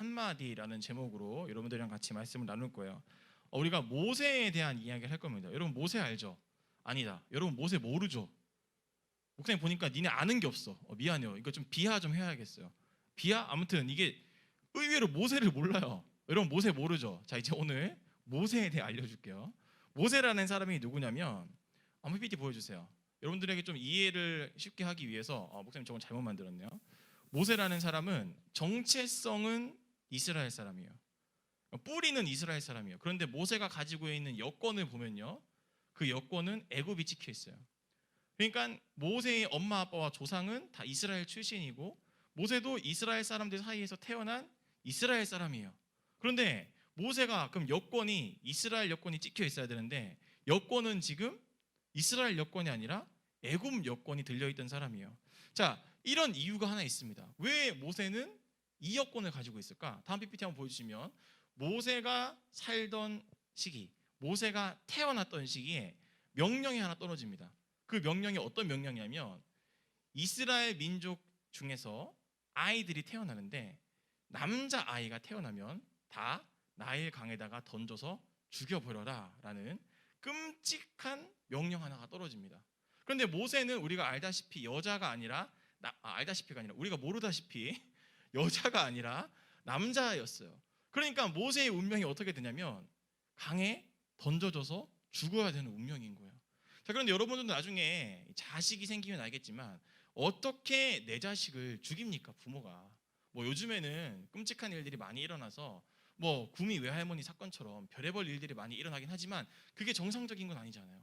한마디라는 제목으로 여러분들이랑 같이 말씀을 나눌 거예요. 어, 우리가 모세에 대한 이야기를 할 겁니다. 여러분 모세 알죠? 아니다. 여러분 모세 모르죠? 목사님 보니까 니네 아는 게 없어. 어, 미안해요. 이거 좀 비하 좀 해야겠어요. 비하? 아무튼 이게 의외로 모세를 몰라요. 여러분 모세 모르죠? 자 이제 오늘 모세에 대해 알려줄게요. 모세라는 사람이 누구냐면 한번 PPT 보여주세요. 여러분들에게 좀 이해를 쉽게 하기 위해서 어, 목사님 저건 잘못 만들었네요. 모세라는 사람은 정체성은 이스라엘 사람이에요. 뿌리는 이스라엘 사람이에요. 그런데 모세가 가지고 있는 여권을 보면요, 그 여권은 애굽이 찍혀 있어요. 그러니까 모세의 엄마 아빠와 조상은 다 이스라엘 출신이고 모세도 이스라엘 사람들 사이에서 태어난 이스라엘 사람이에요. 그런데 모세가 그럼 여권이 이스라엘 여권이 찍혀 있어야 되는데 여권은 지금 이스라엘 여권이 아니라 애굽 여권이 들려 있던 사람이에요. 자, 이런 이유가 하나 있습니다. 왜 모세는 이 여권을 가지고 있을까? 다음 PPT 한번 보여주시면 모세가 살던 시기, 모세가 태어났던 시기에 명령이 하나 떨어집니다. 그 명령이 어떤 명령이냐면 이스라엘 민족 중에서 아이들이 태어나는데 남자 아이가 태어나면 다 나일 강에다가 던져서 죽여버려라라는 끔찍한 명령 하나가 떨어집니다. 그런데 모세는 우리가 알다시피 여자가 아니라 나, 아, 알다시피가 아니라 우리가 모르다시피 여자가 아니라 남자였어요. 그러니까 모세의 운명이 어떻게 되냐면 강에 던져져서 죽어야 되는 운명인 거예요. 자, 그런데 여러분들도 나중에 자식이 생기면 알겠지만 어떻게 내 자식을 죽입니까 부모가? 뭐 요즘에는 끔찍한 일들이 많이 일어나서 뭐 구미 외할머니 사건처럼 별의별 일들이 많이 일어나긴 하지만 그게 정상적인 건 아니잖아요.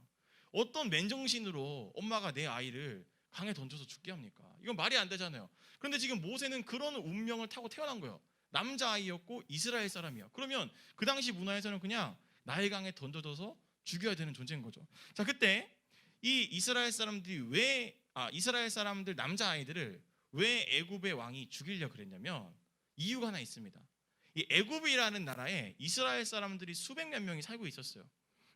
어떤 맨정신으로 엄마가 내 아이를 강에 던져서 죽게 합니까? 이건 말이 안 되잖아요. 그런데 지금 모세는 그런 운명을 타고 태어난 거예요. 남자 아이였고 이스라엘 사람이야. 그러면 그 당시 문화에서는 그냥 나일강에 던져져서 죽여야 되는 존재인 거죠. 자, 그때 이 이스라엘 사람들이 왜 아, 이스라엘 사람들 남자 아이들을 왜 애굽의 왕이 죽이려 그랬냐면 이유가 하나 있습니다. 이 애굽이라는 나라에 이스라엘 사람들이 수백몇 명이 살고 있었어요.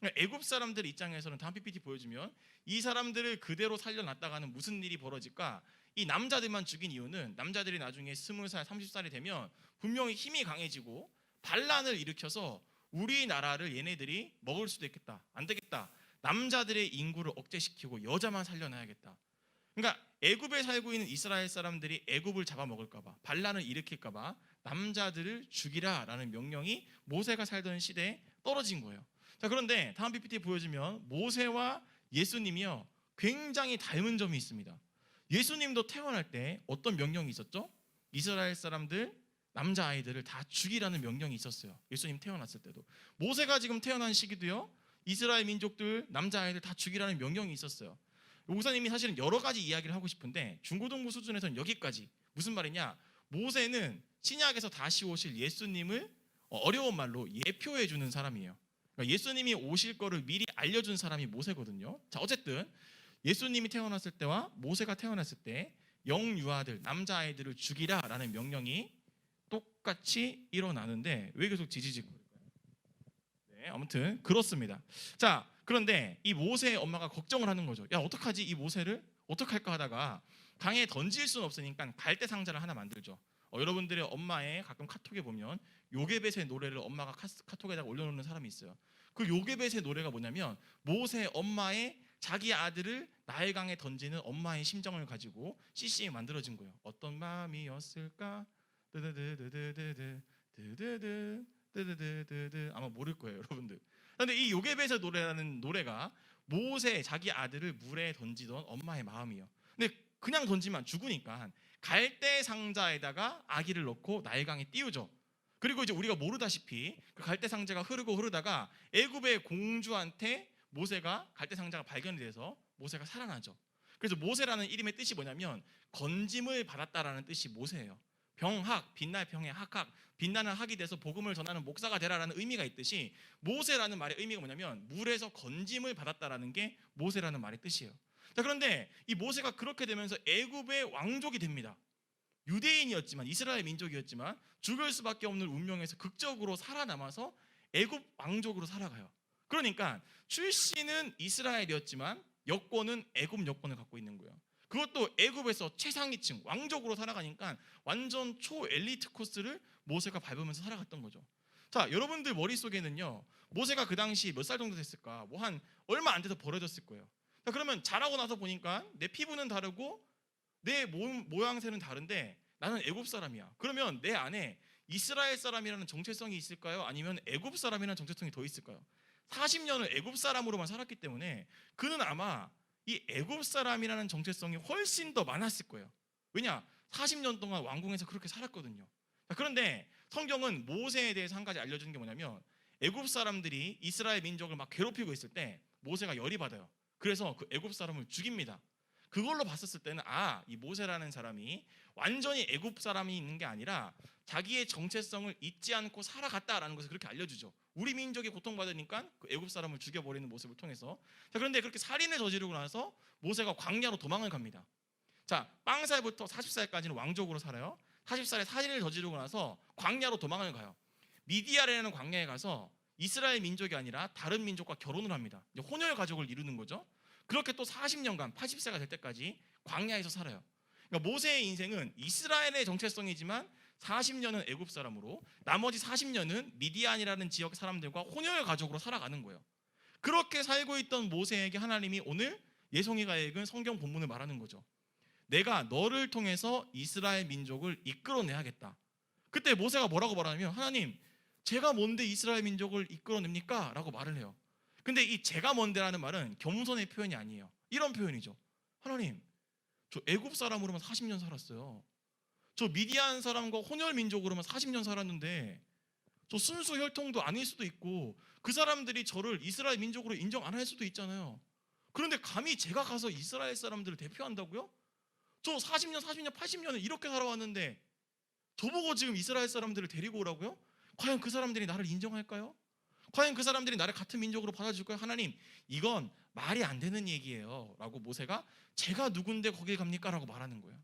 그러니까 애굽 사람들 입장에서는 다음 PPT 보여주면 이 사람들을 그대로 살려놨다가는 무슨 일이 벌어질까? 이 남자들만 죽인 이유는 남자들이 나중에 스무 살, 삼십 살이 되면 분명히 힘이 강해지고 반란을 일으켜서 우리나라를 얘네들이 먹을 수도 있겠다. 안 되겠다. 남자들의 인구를 억제시키고 여자만 살려놔야겠다. 그러니까 애굽에 살고 있는 이스라엘 사람들이 애굽을 잡아먹을까봐 반란을 일으킬까봐 남자들을 죽이라라는 명령이 모세가 살던 시대에 떨어진 거예요. 자 그런데 다음 PPT 보여주면 모세와 예수님이요 굉장히 닮은 점이 있습니다. 예수님도 태어날 때 어떤 명령이 있었죠? 이스라엘 사람들 남자 아이들을 다 죽이라는 명령이 있었어요. 예수님 태어났을 때도 모세가 지금 태어난 시기도요 이스라엘 민족들 남자 아이들 다 죽이라는 명령이 있었어요. 목사님이 사실은 여러 가지 이야기를 하고 싶은데 중고등부 수준에서는 여기까지 무슨 말이냐? 모세는 신약에서 다시 오실 예수님을 어려운 말로 예표해 주는 사람이에요. 그러니까 예수님이 오실 거를 미리 알려준 사람이 모세거든요. 자 어쨌든 예수님이 태어났을 때와 모세가 태어났을 때 영유아들 남자 아이들을 죽이라라는 명령이 똑같이 일어나는데 왜 계속 지지직거릴까요? 네, 아무튼 그렇습니다. 자, 그런데 이 모세의 엄마가 걱정을 하는 거죠. 야, 어떡하지? 이 모세를 어떡할까 하다가 강에 던질 수는 없으니까 갈대 상자를 하나 만들죠. 어, 여러분들의 엄마의 가끔 카톡에 보면 요게벳의 노래를 엄마가 카톡에다가 올려놓는 사람이 있어요. 그 요게벳의 노래가 뭐냐면 모세 엄마의 자기 아들을 나일 강에 던지는 엄마의 심정을 가지고 CC에 만들어진 거예요. 어떤 마음이었을까? 드드드드드드 드 드드 드 드드드드 아마 모를 거예요, 여러분들. 그런데 이 요게벳의 노래라는 노래가 모세 자기 아들을 물에 던지던 엄마의 마음이에요. 근데 그냥 던지면 죽으니까 갈대 상자에다가 아기를 넣고 나일강에 띄우죠. 그리고 이제 우리가 모르다시피 그 갈대 상자가 흐르고 흐르다가 애굽의 공주한테 모세가 갈대 상자가 발견이 돼서 모세가 살아나죠. 그래서 모세라는 이름의 뜻이 뭐냐면 건짐을 받았다라는 뜻이 모세예요. 병학, 빛날 병의 학학, 빛나는 학이 돼서 복음을 전하는 목사가 되라라는 의미가 있듯이 모세라는 말의 의미가 뭐냐면 물에서 건짐을 받았다라는 게 모세라는 말의 뜻이에요. 자, 그런데 이 모세가 그렇게 되면서 애굽의 왕족이 됩니다. 유대인이었지만 이스라엘 민족이었지만 죽을 수밖에 없는 운명에서 극적으로 살아남아서 애굽 왕족으로 살아가요. 그러니까 출신은 이스라엘이었지만 여권은 애굽 여권을 갖고 있는 거예요. 그것도 애굽에서 최상위층 왕족으로 살아가니까 완전 초 엘리트 코스를 모세가 밟으면서 살아갔던 거죠. 자, 여러분들 머릿속에는요. 모세가 그 당시 몇 살 정도 됐을까? 뭐 한 얼마 안 돼서 버려졌을 거예요. 자, 그러면 자라고 나서 보니까 내 피부는 다르고 내 몸, 모양새는 다른데 나는 애굽 사람이야. 그러면 내 안에 이스라엘 사람이라는 정체성이 있을까요? 아니면 애굽 사람이라는 정체성이 더 있을까요? 40년을 애굽 사람으로만 살았기 때문에 그는 아마 이 애굽 사람이라는 정체성이 훨씬 더 많았을 거예요. 왜냐? 40년 동안 왕궁에서 그렇게 살았거든요. 자, 그런데 성경은 모세에 대해서 한 가지 알려주는 게 뭐냐면 애굽 사람들이 이스라엘 민족을 막 괴롭히고 있을 때 모세가 열이 받아요. 그래서 그 애굽 사람을 죽입니다. 그걸로 봤었을 때는 아, 이 모세라는 사람이 완전히 애굽 사람이 있는 게 아니라 자기의 정체성을 잊지 않고 살아갔다라는 것을 그렇게 알려주죠. 우리 민족이 고통받으니까 그 애굽 사람을 죽여버리는 모습을 통해서 자 그런데 그렇게 살인을 저지르고 나서 모세가 광야로 도망을 갑니다. 자 빵살부터 40살까지는 왕족으로 살아요. 40살에 살인을 저지르고 나서 광야로 도망을 가요. 미디아라는 광야에 가서 이스라엘 민족이 아니라 다른 민족과 결혼을 합니다. 혼혈 가족을 이루는 거죠. 그렇게 또 40년간 80세가 될 때까지 광야에서 살아요. 그러니까 모세의 인생은 이스라엘의 정체성이지만 40년은 애굽 사람으로 나머지 40년은 미디안이라는 지역 사람들과 혼혈 가족으로 살아가는 거예요. 그렇게 살고 있던 모세에게 하나님이 오늘 예송이가 읽은 성경 본문을 말하는 거죠. 내가 너를 통해서 이스라엘 민족을 이끌어내야겠다. 그때 모세가 뭐라고 말하냐면 하나님 제가 뭔데 이스라엘 민족을 이끌어냅니까? 라고 말을 해요. 근데 이 제가 뭔데라는 말은 겸손의 표현이 아니에요. 이런 표현이죠. 하나님 저 애굽 사람으로만 40년 살았어요. 저 미디안 사람과 혼혈 민족으로만 40년 살았는데 저 순수 혈통도 아닐 수도 있고 그 사람들이 저를 이스라엘 민족으로 인정 안 할 수도 있잖아요. 그런데 감히 제가 가서 이스라엘 사람들을 대표한다고요? 저 40년, 40년, 80년을 이렇게 살아왔는데 저보고 지금 이스라엘 사람들을 데리고 오라고요? 과연 그 사람들이 나를 인정할까요? 과연 그 사람들이 나를 같은 민족으로 받아줄까요? 하나님, 이건 말이 안 되는 얘기예요. 라고 모세가 제가 누군데 거길 갑니까? 라고 말하는 거예요.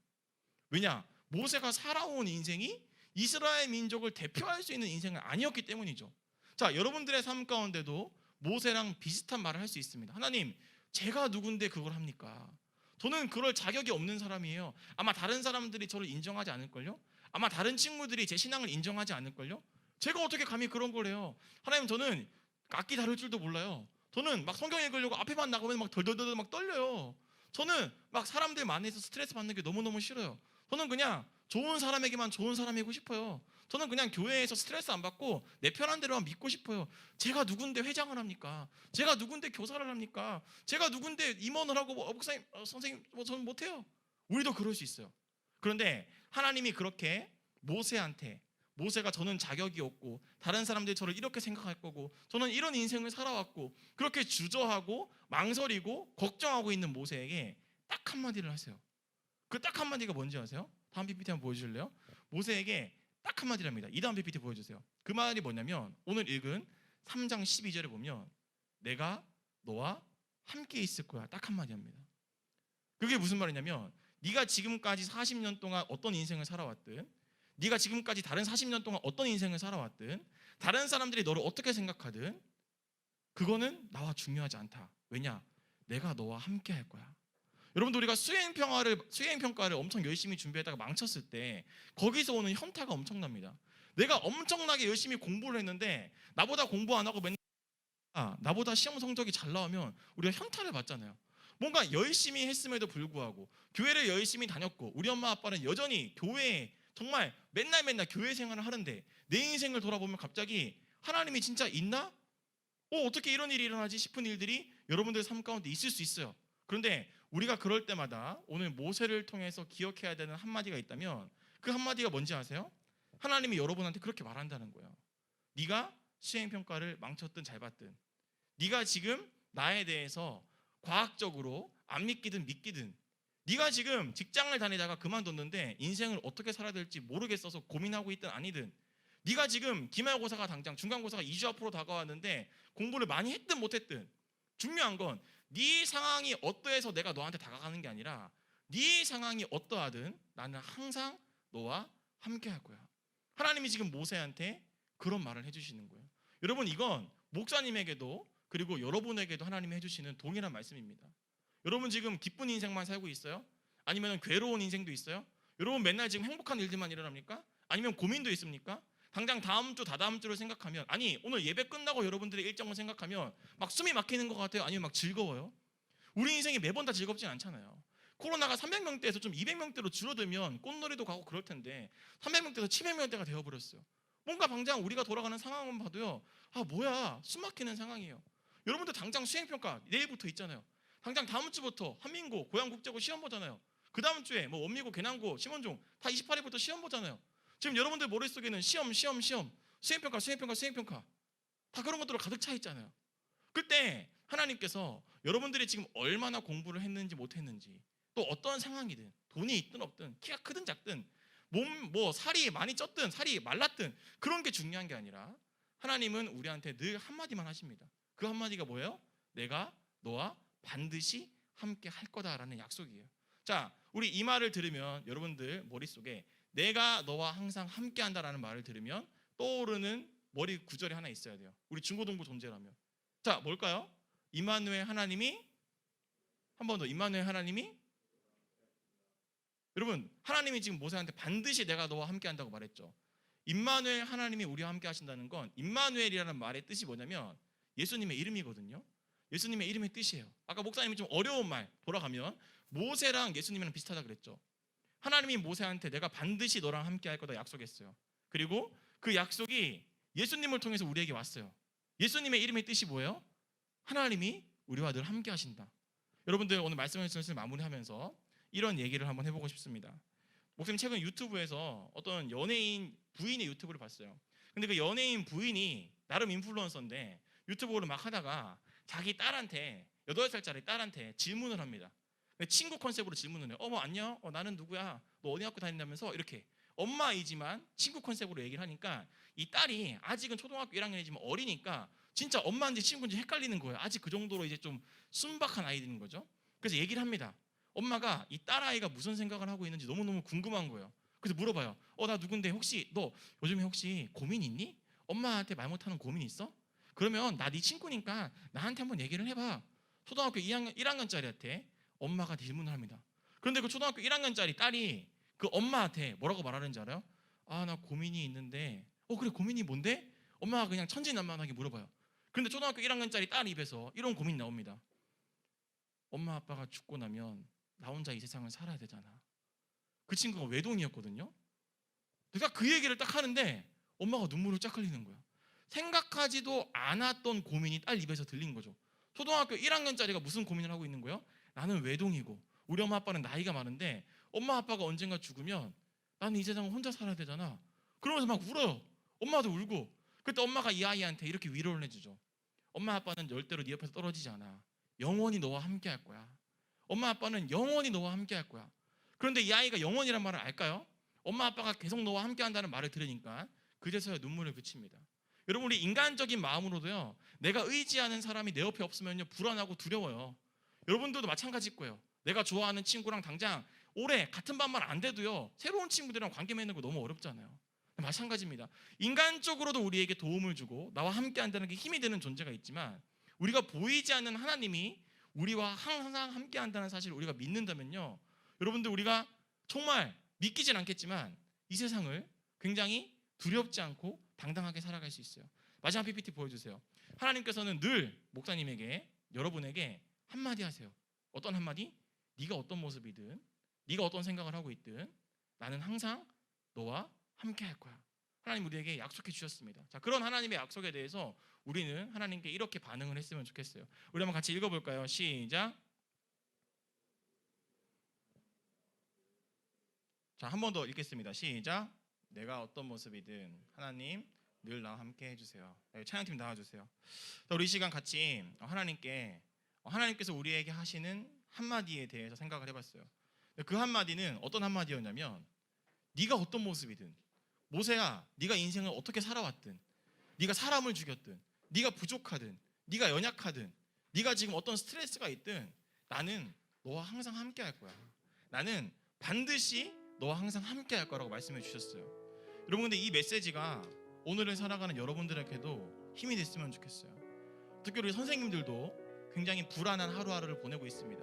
왜냐? 모세가 살아온 인생이 이스라엘 민족을 대표할 수 있는 인생은 아니었기 때문이죠. 자, 여러분들의 삶 가운데도 모세랑 비슷한 말을 할 수 있습니다. 하나님, 제가 누군데 그걸 합니까? 저는 그럴 자격이 없는 사람이에요. 아마 다른 사람들이 저를 인정하지 않을걸요? 아마 다른 친구들이 제 신앙을 인정하지 않을걸요? 제가 어떻게 감히 그런 걸 해요? 하나님, 저는 악기 다룰 줄도 몰라요. 저는 막 성경 읽으려고 앞에만 나가면 막 덜덜덜 막 떨려요. 저는 막 사람들 만나서 스트레스 받는 게 너무너무 싫어요. 저는 그냥 좋은 사람에게만 좋은 사람이고 싶어요. 저는 그냥 교회에서 스트레스 안 받고 내 편한 대로만 믿고 싶어요. 제가 누군데 회장을 합니까? 제가 누군데 교사를 합니까? 제가 누군데 임원을 하고 뭐, 어, 목사님, 어, 선생님, 뭐 저는 못해요. 우리도 그럴 수 있어요. 그런데 하나님이 그렇게 모세한테 모세가 저는 자격이 없고 다른 사람들이 저를 이렇게 생각할 거고 저는 이런 인생을 살아왔고 그렇게 주저하고 망설이고 걱정하고 있는 모세에게 딱 한마디를 하세요. 그 딱 한마디가 뭔지 아세요? 다음 PPT 한번 보여주실래요? 모세에게 딱 한마디를 합니다. 이 다음 PPT 보여주세요. 그 말이 뭐냐면 오늘 읽은 3장 12절에 보면 내가 너와 함께 있을 거야. 딱 한마디 합니다. 그게 무슨 말이냐면 네가 지금까지 40년 동안 어떤 인생을 살아왔든 네가 지금까지 다른 40년 동안 어떤 인생을 살아왔든 다른 사람들이 너를 어떻게 생각하든 그거는 나와 중요하지 않다. 왜냐? 내가 너와 함께 할 거야. 여러분들 우리가 수행 평가를 수행 평가를 엄청 열심히 준비했다가 망쳤을 때 거기서 오는 현타가 엄청납니다. 내가 엄청나게 열심히 공부를 했는데 나보다 공부 안 하고 맨날 아, 나보다 시험 성적이 잘 나오면 우리가 현타를 받잖아요. 뭔가 열심히 했음에도 불구하고 교회를 열심히 다녔고 우리 엄마 아빠는 여전히 교회에 정말 맨날 맨날 교회 생활을 하는데 내 인생을 돌아보면 갑자기 하나님이 진짜 있나? 어, 어떻게 이런 일이 일어나지 싶은 일들이 여러분들 삶 가운데 있을 수 있어요. 그런데 우리가 그럴 때마다 오늘 모세를 통해서 기억해야 되는 한마디가 있다면 그 한마디가 뭔지 아세요? 하나님이 여러분한테 그렇게 말한다는 거예요. 네가 수행 평가를 망쳤든 잘 봤든 네가 지금 나에 대해서 과학적으로 안 믿기든 믿기든 네가 지금 직장을 다니다가 그만뒀는데 인생을 어떻게 살아야 될지 모르겠어서 고민하고 있든 아니든 네가 지금 기말고사가 당장 중간고사가 2주 앞으로 다가왔는데 공부를 많이 했든 못했든 중요한 건 네 상황이 어떠해서 내가 너한테 다가가는 게 아니라 네 상황이 어떠하든 나는 항상 너와 함께 할 거야. 하나님이 지금 모세한테 그런 말을 해주시는 거예요. 여러분 이건 목사님에게도 그리고 여러분에게도 하나님이 해주시는 동일한 말씀입니다. 여러분 지금 기쁜 인생만 살고 있어요? 아니면 괴로운 인생도 있어요? 여러분 맨날 지금 행복한 일들만 일어납니까? 아니면 고민도 있습니까? 당장 다음 주 다다음 주를 생각하면 아니 오늘 예배 끝나고 여러분들의 일정을 생각하면 막 숨이 막히는 것 같아요. 아니면 막 즐거워요. 우리 인생이 매번 다 즐겁진 않잖아요. 코로나가 300명대에서 좀 200명대로 줄어들면 꽃놀이도 가고 그럴 텐데 300명대에서 700명대가 되어버렸어요. 뭔가 당장 우리가 돌아가는 상황만 봐도요. 아 뭐야 숨 막히는 상황이에요. 여러분들 당장 수행평가 내일부터 있잖아요. 당장 다음 주부터 한민고 고양국제고 시험 보잖아요. 그 다음 주에 뭐 원미고 계남고 심원종 다 28일부터 시험 보잖아요. 지금 여러분들 머릿속에는 시험 시험 시험 수행평가 수행평가 수행평가 다 그런 것들로 가득 차 있잖아요. 그때 하나님께서 여러분들이 지금 얼마나 공부를 했는지 못했는지 또 어떤 상황이든 돈이 있든 없든 키가 크든 작든 몸 뭐 살이 많이 쪘든 살이 말랐든 그런 게 중요한 게 아니라 하나님은 우리한테 늘 한마디만 하십니다. 그 한마디가 뭐예요? 내가 너와 반드시 함께 할 거다라는 약속이에요. 자, 우리 이 말을 들으면 여러분들 머릿속에 내가 너와 항상 함께 한다라는 말을 들으면 떠오르는 머리 구절이 하나 있어야 돼요. 우리 중고등부 존재라면. 자, 뭘까요? 이만누의 하나님이 한 번 더 이만누의 하나님이 여러분 하나님이 지금 모세한테 반드시 내가 너와 함께 한다고 말했죠. 임마누엘 하나님이 우리와 함께 하신다는 건 임마누엘이라는 말의 뜻이 뭐냐면 예수님의 이름이거든요. 예수님의 이름의 뜻이에요. 아까 목사님이 좀 어려운 말 돌아가면 모세랑 예수님이랑 비슷하다 그랬죠. 하나님이 모세한테 내가 반드시 너랑 함께 할 거다 약속했어요. 그리고 그 약속이 예수님을 통해서 우리에게 왔어요. 예수님의 이름의 뜻이 뭐예요? 하나님이 우리와 늘 함께 하신다. 여러분들 오늘 말씀을 슬슬 마무리하면서 이런 얘기를 한번 해보고 싶습니다. 목사님 최근 유튜브에서 어떤 연예인 부인의 유튜브를 봤어요. 근데 그 연예인 부인이 나름 인플루언서인데 유튜브를 막 하다가 자기 딸한테 8살짜리 딸한테 질문을 합니다. 친구 컨셉으로 질문을 해요. 어머 안녕. 어, 나는 누구야? 너 어디 학교 다닌다면서 이렇게 엄마이지만 친구 컨셉으로 얘기를 하니까 이 딸이 아직은 초등학교 1학년이지만 어리니까 진짜 엄마인지 친구인지 헷갈리는 거예요. 아직 그 정도로 이제 좀 순박한 아이들인 거죠. 그래서 얘기를 합니다. 엄마가 이 딸아이가 무슨 생각을 하고 있는지 너무너무 궁금한 거예요. 그래서 물어봐요. 어, 나 누군데 혹시 너 요즘에 혹시 고민 있니? 엄마한테 말 못하는 고민 있어? 그러면 나 네 친구니까 나한테 한번 얘기를 해봐. 초등학교 2학년, 1학년짜리한테 엄마가 질문을 합니다. 그런데 그 초등학교 1학년짜리 딸이 그 엄마한테 뭐라고 말하는지 알아요? 아, 나 고민이 있는데, 어, 그래, 고민이 뭔데? 엄마가 그냥 천진난만하게 물어봐요. 그런데 초등학교 1학년짜리 딸 입에서 이런 고민이 나옵니다. 엄마 아빠가 죽고 나면 나 혼자 이 세상을 살아야 되잖아. 그 친구가 외동이었거든요. 그러니까 그 얘기를 딱 하는데 엄마가 눈물을 쫙 흘리는 거야. 생각하지도 않았던 고민이 딸 입에서 들린 거죠. 초등학교 1학년짜리가 무슨 고민을 하고 있는 거예요? 나는 외동이고 우리 엄마 아빠는 나이가 많은데 엄마 아빠가 언젠가 죽으면 나는 이 세상을 혼자 살아야 되잖아. 그러면서 막 울어요. 엄마도 울고. 그때 엄마가 이 아이한테 이렇게 위로를 해주죠. 엄마 아빠는 절대로 네 옆에서 떨어지지 않아. 영원히 너와 함께 할 거야. 엄마 아빠는 영원히 너와 함께 할 거야. 그런데 이 아이가 영원이란 말을 알까요? 엄마 아빠가 계속 너와 함께 한다는 말을 들으니까 그제서야 눈물을 그칩니다. 여러분 우리 인간적인 마음으로도요. 내가 의지하는 사람이 내 옆에 없으면요 불안하고 두려워요. 여러분들도 마찬가지일 거예요. 내가 좋아하는 친구랑 당장 오래 같은 반만 안 돼도요. 새로운 친구들이랑 관계 맺는 거 너무 어렵잖아요. 마찬가지입니다. 인간적으로도 우리에게 도움을 주고 나와 함께 한다는 게 힘이 되는 존재가 있지만 우리가 보이지 않는 하나님이 우리와 항상 함께 한다는 사실을 우리가 믿는다면요. 여러분들 우리가 정말 믿기진 않겠지만 이 세상을 굉장히 두렵지 않고 당당하게 살아갈 수 있어요. 마지막 PPT 보여주세요. 하나님께서는 늘 목사님에게 여러분에게 한마디 하세요. 어떤 한마디? 네가 어떤 모습이든 네가 어떤 생각을 하고 있든 나는 항상 너와 함께 할 거야. 하나님 우리에게 약속해 주셨습니다. 자, 그런 하나님의 약속에 대해서 우리는 하나님께 이렇게 반응을 했으면 좋겠어요. 우리 한번 같이 읽어 볼까요? 시작. 자, 한 번 더 읽겠습니다. 시작. 내가 어떤 모습이든 하나님 늘 나와 함께 해주세요. 네, 찬양팀 나와주세요. 자, 우리 이 시간 같이 하나님께 하나님께서 우리에게 하시는 한마디에 대해서 생각을 해봤어요. 그 한마디는 어떤 한마디였냐면 네가 어떤 모습이든 모세야 네가 인생을 어떻게 살아왔든 네가 사람을 죽였든 네가 부족하든 네가 연약하든 네가 지금 어떤 스트레스가 있든 나는 너와 항상 함께 할 거야. 나는 반드시 너와 항상 함께 할 거라고 말씀해 주셨어요. 여러분 근데 이 메시지가 오늘을 살아가는 여러분들에게도 힘이 됐으면 좋겠어요. 특히 우리 선생님들도 굉장히 불안한 하루하루를 보내고 있습니다.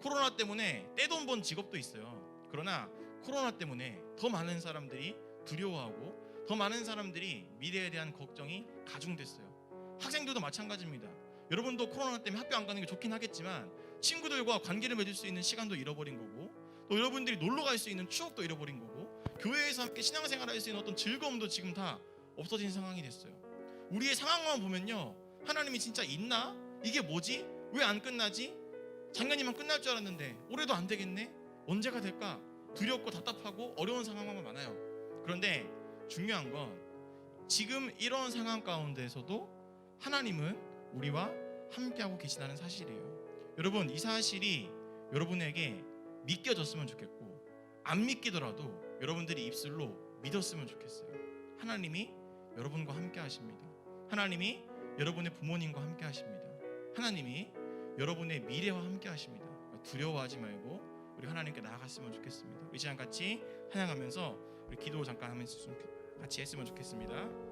코로나 때문에 떼돈 번 직업도 있어요. 그러나 코로나 때문에 더 많은 사람들이 두려워하고 더 많은 사람들이 미래에 대한 걱정이 가중됐어요. 학생들도 마찬가지입니다. 여러분도 코로나 때문에 학교 안 가는 게 좋긴 하겠지만 친구들과 관계를 맺을 수 있는 시간도 잃어버린 거고 또 여러분들이 놀러 갈 수 있는 추억도 잃어버린 거고 교회에서 함께 신앙생활 할 수 있는 어떤 즐거움도 지금 다 없어진 상황이 됐어요. 우리의 상황만 보면요. 하나님이 진짜 있나? 이게 뭐지? 왜 안 끝나지? 작년이면 끝날 줄 알았는데 올해도 안 되겠네? 언제가 될까? 두렵고 답답하고 어려운 상황만 많아요. 그런데 중요한 건 지금 이런 상황 가운데서도 하나님은 우리와 함께하고 계시다는 사실이에요. 여러분 이 사실이 여러분에게 믿겨졌으면 좋겠고 안 믿기더라도 여러분들이 입술로 믿었으면 좋겠어요. 하나님이 여러분과 함께 하십니다. 하나님이 여러분의 부모님과 함께 하십니다. 하나님이 여러분의 미래와 함께 하십니다. 두려워하지 말고 우리 하나님께 나아갔으면 좋겠습니다. 이 시간 같이 찬양하면서 우리 기도 잠깐 하면서 좀 같이 했으면 좋겠습니다.